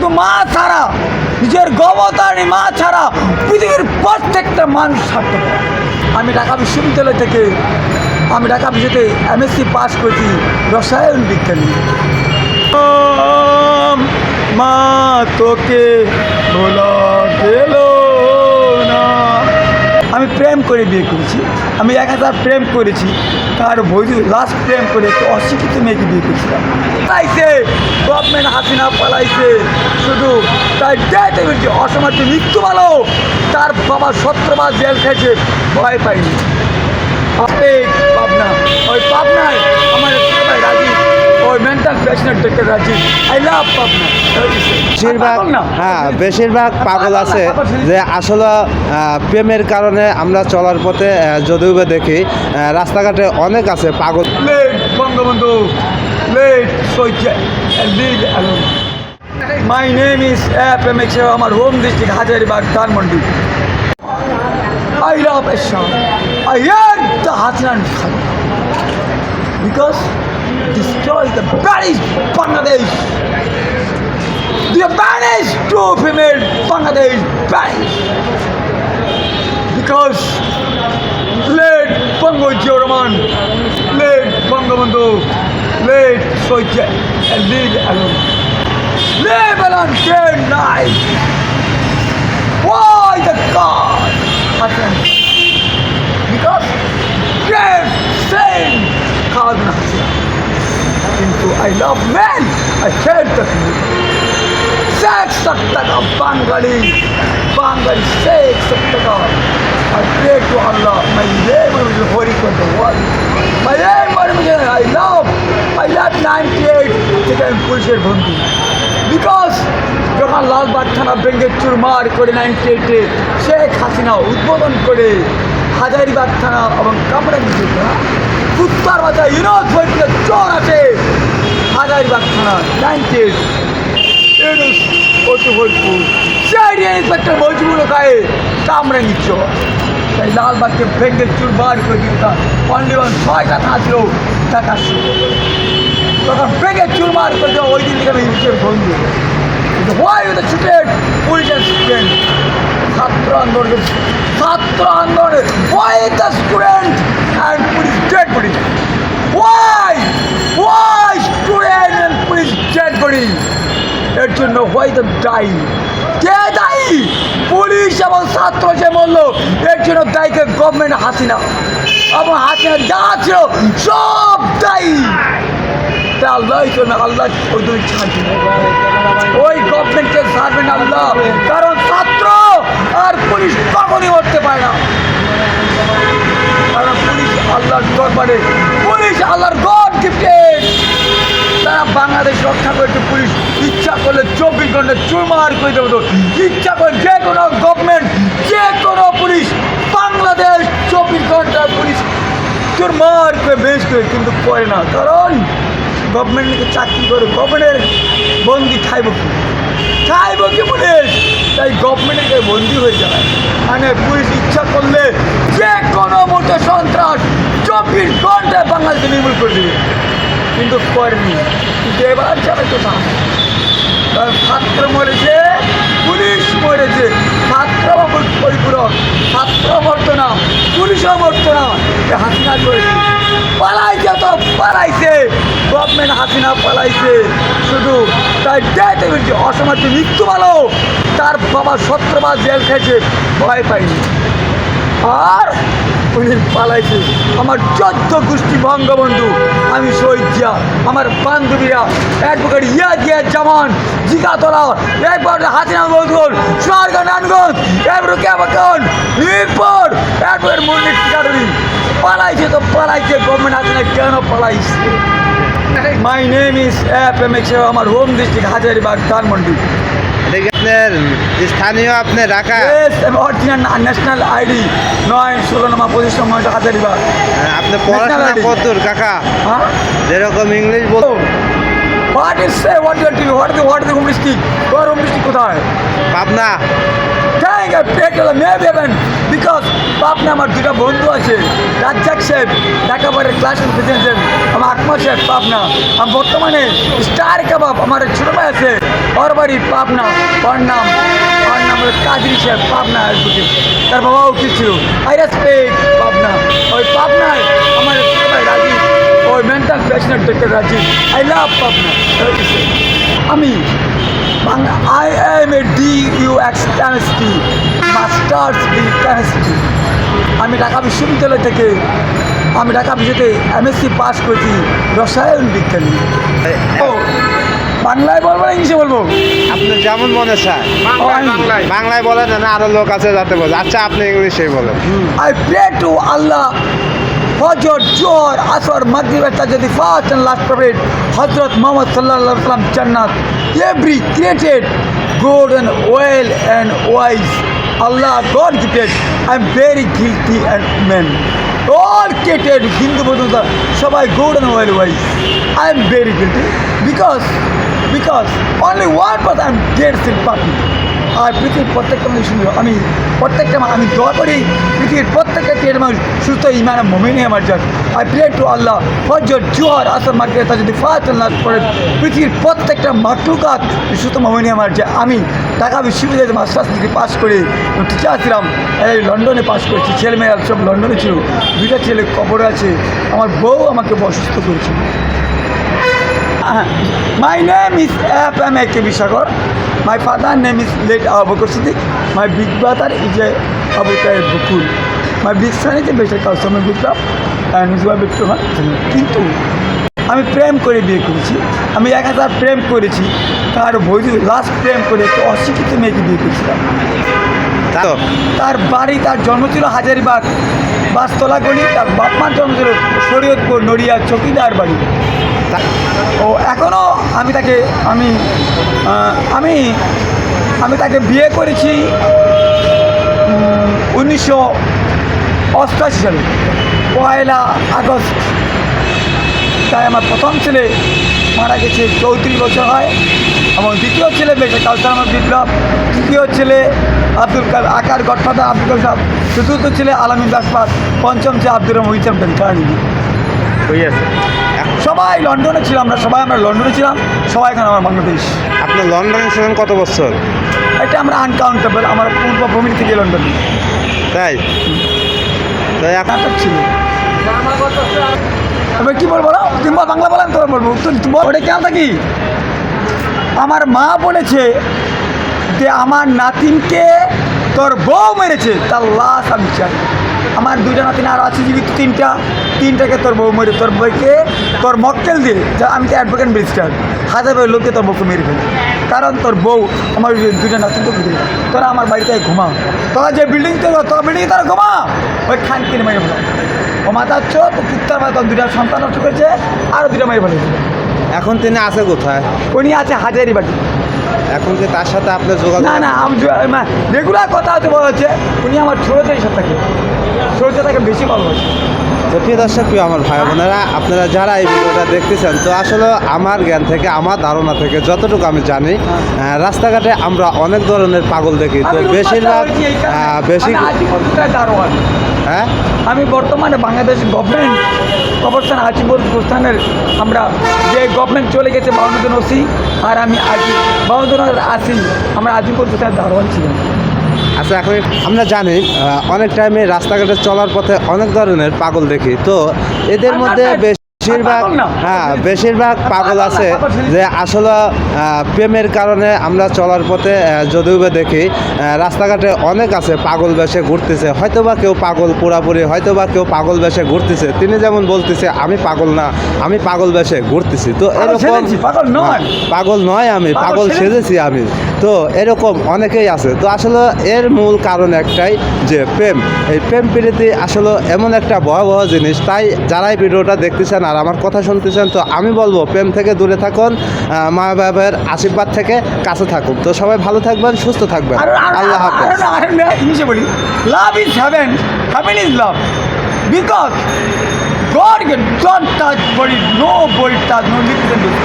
শুধু মা ছাড়া, নিজের গবতারী মা ছাড়া পৃথিবীর প্রত্যেকটা মানুষ স্বার্থপর আমি ঢাকা বিশ্ববিদ্যালয় থেকে, আমি ঢাকা বিশ্ববিদ্যালয়ে এমএসসি পাস করেছি, রসায়ন বিজ্ঞান মা তোকে বলা গেল। আমি প্রেম করে বিয়ে করেছি। আমি এক হাজার প্রেম করেছি, তার বৈধ লাস্ট প্রেম করে একটা অশিক্ষিত মেয়েকে বিয়ে করেছিলাম। পালাইছে গভর্নমেন্ট হাসিনা পালাইছে, শুধু তাই ডেথ এমনকি অসমাজ মৃত্যু ভালো, তার বাবা সত্তর মাস জেল খেয়েছে, ভয় পাইনি। পাবনা ওই পাবনায় আমার mental patient doctor Rajib I love Pabna. বেশিরভাগ পাগল হ্যাঁ বেশিরভাগ পাগল আছে যে আসলে প্রেমের কারণে আমরা চলার পথে যদিও দেখি রাস্তাঘাটে অনেক আছে পাগল। Bangabandhu let my name is F M X আমার home district Hazaribagh Dhanmondi. I love Esha I the Hasnan Khan because destroy the banished Bangladesh. The banished two female Bangladesh banished. Because late Bango Joraman, late Bangabandhu, late Soja, and leave alone. Leave alone day and night. Why the God? Because great sin Khalid কিন্তু I love man I hate the Sheikh সত্তকা Bangali Bangali Sheikh সত্তকা I pray to Allah, my name is Holy God the world. My name is I love, I love 98 থেকে আমি পুলিশের বন্ধু because যখন লালবাগ থানা ভেঙে চুরমার করে নাইনটি এইটে শেখ হাসিনা উদ্বোধন করে হাজারিবাগ থানা এবং কামরাঙ্গি থানা। উত্তর বাজার ইউরোপ হইতে চোর আছে হাজারিবাগ থানা নাইনটি এইট খায় কামরাঙ্গি চোর তাই লালবাগকে ভেঙে চুরমার করে টাকা করে স্টুডেন্ট ছাত্র আন্দোলনের ছাত্র আন্দোলনের why the student and police dead body why why student and police dead body এর জন্য হোয়াই দ্য ডাই কে দায়ী? পুলিশ এবং ছাত্র যে মূল্য এর জন্য দায়ীকে গভর্নমেন্ট হাসিনা। এবং হাসিনা যা ছিল সব দায়ী। আল্লাহ চলবে আল্লাহ ওই দুই ছাড়বে ওই গভর্নমেন্টকে ছাড়বেন আল্লাহ। কারণ পুলিশ কখনই উঠতে পারে না। কারণ পুলিশ আল্লাহর দরবারে, পুলিশ আল্লাহর গড গিফটেড তারা বাংলাদেশ রক্ষা করতে পুলিশ ইচ্ছা করলে চব্বিশ ঘণ্টা চুরমার করে দেবো ইচ্ছা করে যে কোনো গভর্নমেন্ট যে কোনো পুলিশ, বাংলাদেশ চব্বিশ ঘণ্টা পুলিশ চুরমার করে বেশ করে কিন্তু করে না। কারণ গভর্নমেন্টকে চাকরি করে গভর্নমেন্টের বন্দি খাইব খাইব কি পুলিশ। তাই গভর্নমেন্টকে বন্দি হয়ে যায় মানে পুলিশ ইচ্ছা করলে যে কোনো মুহূর্তে সন্ত্রাস চব্বিশ ঘন্টায় বাংলাদেশে নির্মূল করে দেবে। কিন্তু করেনি। কিন্তু এবার যাবে কারণ ছাত্র মরেছে, পুলিশ মরেছে। ছাত্র পরিপূরক। ছাত্র মরতো না, পুলিশও মরতো না। হাসিনা করেছে পালাইছে তো পালাইছে। গভর্নমেন্ট হাসিনা পালাইছে। শুধু ডেথ এমনকি অসমাজ মৃত্যু ভালো। তার বাবা সত্তর মাস জেল খেয়েছে, ভয় পাইনি। আর উনি পালাইছে। আমার চোদ্দ গোষ্ঠী বঙ্গবন্ধু, আমি শহীদ জিয়া, আমার বান্ধবীরা অ্যাডভোকেট ইয়া জিয়া জামান জিগাতলা একবার হাতিনা মজুর সোনারগাঁ নানগঞ্জ এবার কেমন অ্যাডভোকেট মুন্নির টিকাটরি পালাইছে তো পালাইছে গভর্নমেন্ট হাসিনা কেন পালাইছে? My name is F M X আমার হোম ডিস্ট্রিক্ট হাজারিবাগ ধানমন্ডি। আপনার স্থানীয় আপনি রাখা। অরিজিনাল ন্যাশনাল আইডি নয় ষোলো নম্বর পঁচিশ নম্বর হাজারিবাগ। আপনি পড়াশোনা কত কাকা? হ্যাঁ? যেরকম English ball what is say what your TV what is what is home district তোর হোম ডিস্ট্রিক্ট কোথায় Pabna. You, take a maybe even because পাপনা আমার দুটা বন্ধু আছে। রাজ্জাক সাহেব ঢাকা বোর্ডের ক্লাস প্রেসিডেন্ট আমার আকমা সাহেব পাবনা। আমি বর্তমানে স্টার কাবাব আমার ছোট ভাই আছে ওর বাড়ি পাবনা। ওর নাম ওর নাম হলো কাজরি সাহেব পাবনা অ্যাডভোকেট তার বাবাও কি ছিল আই রেসপেক্ট পাবনা। ওই পাবনায় আমার ছোট ভাই রাজীব। ওই mental patient doctor Rajib I love Pabna আমি I am a D U X chemistry masters D chemistry আমি ঢাকা বিশ্ববিদ্যালয় থেকে আমি ঢাকা বিশ্ববিদ্যালয়ে এমএসসি পাস করেছি রসায়ন বিজ্ঞানী। ও বাংলায় বলব না ইংলিশে বলব? আপনি যেমন মনে চায় বাংলায়, বাংলায় বলেন না আরও লোক আছে যাতে বলে। আচ্ছা আপনি ইংলিশেই বলেন। I pray to Allah Asr, Maghrib, and Tajadi, fast and last prophet, Hazrat Muhammad Sallallahu Alaihi Wasallam, Jannat, every created, good and well and wise. Allah, God gifted, I'm very guilty and man. All created, Hindu Buddha, সবাই good and well wise. I'm very guilty because, because only one person I'm dead sin puppy. আর পৃথিবীর প্রত্যেকটা মানুষ আমি প্রত্যেকটা আমি দোয়া করি, পৃথিবীর প্রত্যেকটা ক্রিয়েট মানুষ সুস্থ ইমান মমিনে আমার যাক আই প্রে টু আল্লাহ ফজর জোহর আসর মাকে তা যদি ফার্স্ট আল্লাহ করে পৃথিবীর প্রত্যেকটা মাকলুকাত সুস্থ মমিনে আমার যে আমি ঢাকা বিশ্ববিদ্যালয়ে মাস্টার্স ডিগ্রি পাস করে। টিচার ছিলাম। এই লন্ডনে পাস করেছি। ছেলেমেয়েরা সব লন্ডনে ছিল। দুইটা ছেলে কবরে আছে। আমার বউ আমাকে অসুস্থ করেছিল my name is F M A K Bishagar my father name is late Abubakar Siddique my big brother is a Abu Taher Bakul my big son is a better কাউসমের Biplob and is Y Bikram কিন্তু আমি প্রেম করে বিয়ে করেছি। আমি এক হাজার প্রেম করেছি। তার বৈধ লাস্ট প্রেম করে একটু অশিক্ষিত মেয়েকে বিয়ে করেছিলাম। তা তার বাড়ি তার জন্ম ছিল হাজারিবাগ বাসতলা গলি তার বাপ মার জন্ম ছিল শরীয়তপুর নড়িয়া চকিদার বাড়ি। ও এখনও আমি তাকে আমি আমি আমি তাকে বিয়ে করেছি উনিশশো অষ্টাশি সালে পয়লা আগস্ট। তাই আমার প্রথম ছেলে মারা গেছে চৌত্রিশ বছর হয়। এবং দ্বিতীয় ছেলে বেঁচে কালচার আমার বিপ্লব। তৃতীয় ছেলে আব্দুল কাল আকার গডফাদার আব্দুল কাল সাহেব চতুর্থ ছেলে আলামিন দাসপাত পঞ্চম ছেলে আব্দুর রহমান উইচাম কারণী সবাই লন্ডনে ছিলাম আমরা সবাই আমরা লন্ডনে ছিলাম সবাই এখানে আমার বাংলাদেশ। আপনি লন্ডনে ছিলেন কত বছর? এটা আমরা আনকাউন্টেবল আমার পূর্ব ভূমি থেকে লন্ডন। তাই? তাই নাটক ছিল। এবার কি বলব না তুমি বাংলা বলেন তোর বলব ওটা কেন থাকি আমার মা বলেছে যে আমার নাতিনকে তোর বউ মেরেছে, তার লাশ আমি চাই। আমার দুইটা নাতিন আর আছে জীবিত, তিনটা। তিনটাকে তোর বউ মেরে, তোর বইকে তোর মক্কেল দিয়ে যা, আমি তো অ্যাডভোকেট ব্যারিস্টার হাজার হাজার লোককে তোর বউকে মেরে ফেলে কারণ তোর বউ আমার দুইটা নাতিনকে বুঝে তোরা আমার বাড়িতে ঘুমা তোরা যে বিল্ডিং তো তোর বিল্ডিং তোরা ঘুমা ওই খান কিনে মেরে ফেলা। ও মাথা হচ্ছ তো কুত্তার মাথা তোর দুটা সন্তান নষ্ট করেছে আরও দুটা মেরে ফেলেছে। এখন তিনি আছে কোথায়? উনি আছে হাজারি বাড়ি এখন যে তার সাথে আপনার যোগাযোগ না না আমি রেগুলার কথা হতে বলা হচ্ছে উনি আমার ছোটোদের সাথে থাকে। ছোটো তাকে বেশি ভালোবাসে। তো প্রিয় দর্শক প্রিয় আমার ভাই বোনেরা আপনারা যারা এই ভিডিওটা দেখতেছেন তো আসলে আমার জ্ঞান থেকে আমার ধারণা থেকে যতটুকু আমি জানি রাস্তাঘাটে আমরা অনেক ধরনের পাগল দেখি। তো বেশিরভাগ বেশি হ্যাঁ? আমি বর্তমানে বাংলাদেশ গভর্নমেন্ট কবরস্থান আজিমপুর প্রস্থানের আমরা যে গভর্নমেন্ট চলে গেছে বাউন্ন জন ওসি আর আমি আজি বাউন্ন জন আসি আমরা আজিমপুর কোথায় দারোয়ান ছিলাম। আচ্ছা এখন আমরা জানি অনেক টাইমে রাস্তাঘাটে চলার পথে অনেক ধরনের পাগল দেখি। তো এদের মধ্যে না, বেশিরভাগ হ্যাঁ বেশিরভাগ পাগল আছে যে আসলে প্রেমের কারণে আমরা চলার পথে যদিও বা দেখি রাস্তাঘাটে অনেক আছে পাগল বেশে ঘুরতেছে হয়তো বা কেউ পাগল পুরাপুরি হয়তোবা কেউ পাগল বেশে ঘুরতেছে। তিনি যেমন বলতেছে আমি পাগল না আমি পাগল বেশে ঘুরতেছি। তো এরকম পাগল নয়। হ্যাঁ, পাগল নয় আমি পাগল সেজেছি। আমি। তো এরকম অনেকেই আছে। তো আসলে এর মূল কারণ একটাই যে প্রেম। এই প্রেম প্রীতি আসলে এমন একটা ভয়াবহ জিনিস। তাই যারাই ভিডিওটা দেখতেছেন আর আমার কথা শুনতেছেন তো আমি বলব প্রেম থেকে দূরে থাকুন মা বাবার আশীর্বাদ থেকে কাছে থাকুন। তো সবাই ভালো থাকবেন সুস্থ থাকবেন। আল্লাহ হাফেজ। ইংলিশে বলি। Love is heaven heaven is love because God can don't touch body, no body touch, no and lips.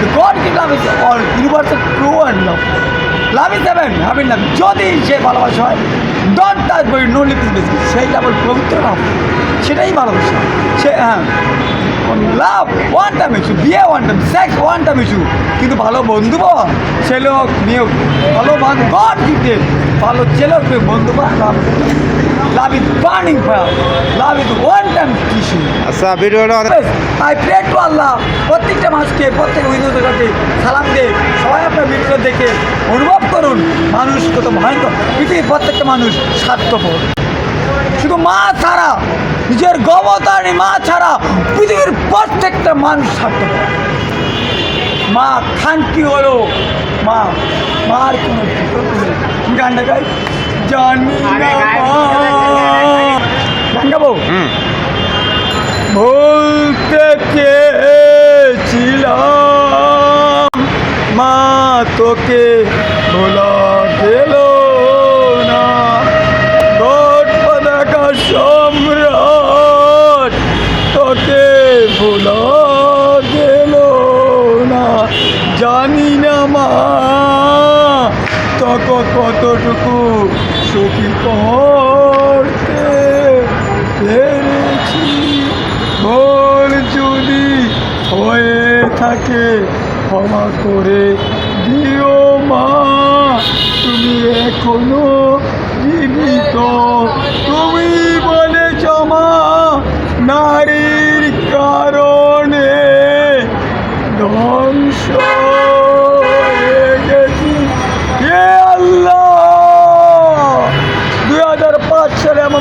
The God can love is all. Universal true and love. Love is heaven heaven love যদি সে ভালোবাসা হয় ডট touch বই no lip is basic সেই কেবল পবিত্র নাম। সেটাই ভালোবাসা। সে হ্যাঁ। লাভ? One time issue. বিয়ে one time. Sex one time issue. কিন্তু ভালো বন্ধু বল ছেলে হোক, মেয়ে হোক, ভালো গড গিফটেড ভালো ছেলে হোক, বন্ধু বা love. Love is burning fire love is one time issue আচ্ছা ভিডিওটা আই প্রে টু আল্লাহ প্রত্যেকটা মানুষকে প্রত্যেক হিন্দুদের কাছে সালাম দিয়ে সবাই আপনার ভিডিও দেখে অনুভব করুন। মানুষ কত ভয়ঙ্কর। পৃথিবীর প্রত্যেকটা মানুষ স্বার্থপর। শুধু মা ছাড়া নিজের গবতারী মা ছাড়া পৃথিবীর প্রত্যেকটা মানুষ স্বার্থপর। মা খানকি হলো মা। মার কোনো কি গানটা গাই? জানি না। গান গাবো? বলতে চেয়েছিলাম মা তোকে বলা তোকে কতটুকু সুখী করতে পেরেছি। ভুল যদি হয়ে থাকে, ক্ষমা করে দিও মা। তুমি এখনও জীবিত। তুমি বলে জমা নারীর কারণে ধ্বংস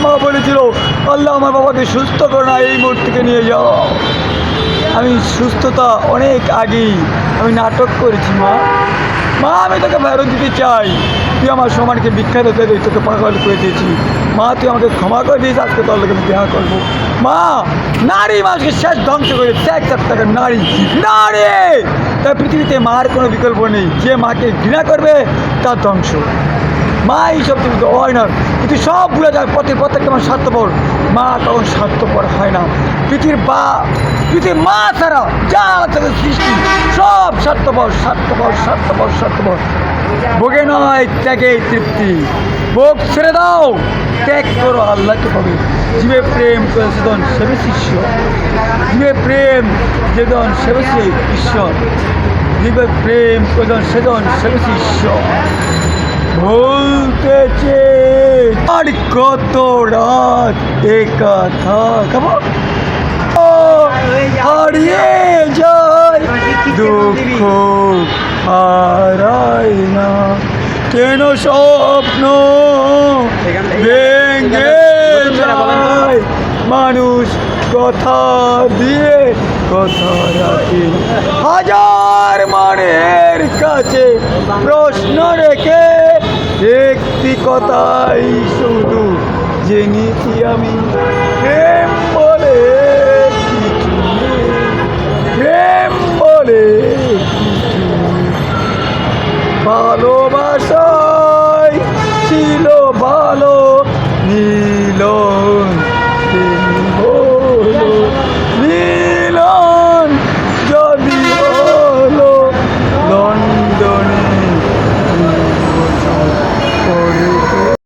মা বলেছিল, আল্লাহ আমার বাবাকে সুস্থ করো না, এই মূর্তিকে নিয়ে যাও। আমি সুস্থতা অনেক আগেই আমি নাটক করেছি, মা। মা, আমি তোকে ফেরত দিতে চাই। তুই আমার সমানকে বিখ্যাত হতে তোকে পাগল করে দিয়েছি। মা, তুই আমাকে ক্ষমা করে দিয়েছিস আজকে তোর লোক আমি দেখা করব। মা, নারী মানুষকে শেষ ধ্বংস করে এক টাকা নারী। নারী! তাই পৃথিবীতে মার কোনো বিকল্প নেই। যে মাকে ঘৃণা করবে, তার ধ্বংস। মা এইসব তুমি হয় না। কিন্তু সব ভুলে যায় প্রত্যেক প্রত্যেকটা আমার স্বার্থপর। মা তখন স্বার্থপর হয় না। পৃথিবীর বা, পৃথিবীর মা ছাড়া যা থেকে সৃষ্টি। সব স্বার্থপর স্বার্থপর স্বার্থপর স্বার্থপর। ভোগে নয়, ত্যাগে তৃপ্তি। ভোগ ছেড়ে দাও, ত্যাগ করো আল্লাহকে পাবে জীবে প্রেম সেদন সেবে শিষ্য। জীবে প্রেম যেদন সেবে সে ঈশ্বর জীবে প্রেম প্রদন সেদন সেবে ঈশ্বর বলতেছে আর কত রাত একা থাকব হারিয়ে যায়, দুঃখ হারায় না। কেন স্বপ্ন ভেঙে যায়? মানুষ কথা দিয়ে কথা রাখে। হাজার মানের কাছে প্রশ্ন রেখে একটি কথাই শুধু জেনেছি আমি।